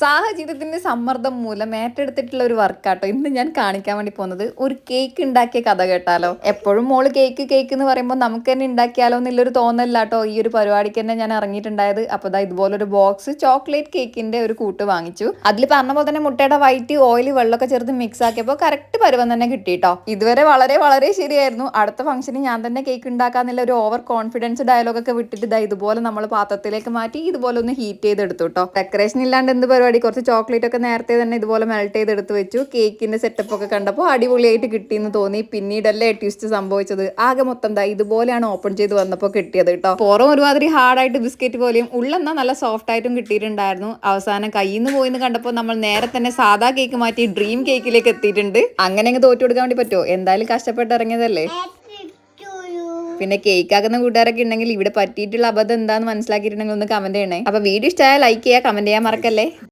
സാഹചര്യത്തിന്റെ സമ്മർദ്ദം മൂലം ഏറ്റെടുത്തിട്ടുള്ള ഒരു വർക്കാട്ടോ. ഇന്ന് ഞാൻ കാണിക്കാൻ വേണ്ടി പോകുന്നത് ഒരു കേക്ക് ഉണ്ടാക്കിയ കഥ കേട്ടാലോ? എപ്പോഴും മോൾ കേക്ക് കേക്ക് എന്ന് പറയുമ്പോൾ നമുക്ക് തന്നെ ഉണ്ടാക്കിയാലോ എന്നുള്ളൊരു തോന്നലാട്ടോ ഈ ഒരു പരിപാടിക്ക് തന്നെ ഞാൻ ഇറങ്ങിയിട്ടുണ്ടായത്. അപ്പോൾ ദാ ഇതുപോലൊരു ബോക്സ് ചോക്ലേറ്റ് കേക്കിന്റെ ഒരു കൂട്ട് വാങ്ങിച്ചു. അതിൽ പറഞ്ഞ പോലെ തന്നെ മുട്ടയുടെ വൈറ്റ് ഓയിൽ വെള്ളമൊക്കെ ചേർത്ത് മിക്സ് ആക്കിയപ്പോൾ കറക്റ്റ് പരുവം തന്നെ കിട്ടിയിട്ടോ. ഇതുവരെ വളരെ വളരെ ശരിയായിരുന്നു. അടുത്ത ഫംഗ്ഷന് ഞാൻ തന്നെ കേക്ക് ഉണ്ടാക്കാന്നുള്ള ഒരു ഓവർ കോൺഫിഡൻസ് ഡയലോഗൊക്കെ വിട്ടിട്ട് ഇതാ ഇതുപോലെ നമ്മൾ പാത്രത്തിലേക്ക് മാറ്റി ഇതുപോലെ ഒന്ന് ഹീറ്റ് ചെയ്തെടുത്തു കേട്ടോ. ഡെക്കറേഷൻ ഇല്ലാണ്ട് എന്ത് പരിപാടി കുറച്ച് ചോക്ലേറ്റ് ഒക്കെ നേരത്തെ തന്നെ ഇതുപോലെ മെൽറ്റ് ചെയ്തെടുത്ത് വെച്ചു. കേക്കിന്റെ സെറ്റപ്പ് ഒക്കെ കണ്ടപ്പോൾ അടിപൊളിയായിട്ട് കിട്ടിയെന്ന് തോന്നി. പിന്നീടല്ലേ ട്വിസ്റ്റ് സംഭവിച്ചത്? ആകെ മൊത്തം ദാ ഇതുപോലെയാണ് ഓപ്പൺ ചെയ്ത് വന്നപ്പോൾ കിട്ടിയത് കേട്ടോ പുറം ഒരുമാതിരി ഹാർഡായിട്ട് ബിസ്ക്കറ്റ് പോലെയും ഉള്ളെന്നാ നല്ല സോഫ്റ്റ് ആയിട്ടും കിട്ടിയിട്ടുണ്ടായിരുന്നു. അവസാനം കയ്യിൽ നിന്ന് പോയിന്ന് കണ്ടപ്പോൾ നമ്മൾ നേരെ തന്നെ സാധാ കേക്ക് മാറ്റി ഡ്രീം കേക്കിലേക്ക് എത്തിയിട്ടുണ്ട്. അങ്ങനെ അങ്ങ് തോറ്റു കൊടുക്കാൻ വേണ്ടി പറ്റുമോ എന്തായാലും കഷ്ടപ്പെട്ട് ഇറങ്ങിയതല്ലേ? പിന്നെ കേക്ക് ആക്കുന്ന കൂട്ടുകാരൊക്കെ ഉണ്ടെങ്കിൽ ഇവിടെ പറ്റിയിട്ടുള്ള അബദ്ധം എന്താന്ന് മനസ്സിലാക്കിയിട്ടുണ്ടെങ്കിൽ ഒന്ന് കമന്റ് ചെയ്യണേ. അപ്പൊ വീഡിയോ ഇഷ്ടമായ ലൈക്ക് ചെയ്യുക കമന്റ് ചെയ്യാൻ മറക്കല്ലേ?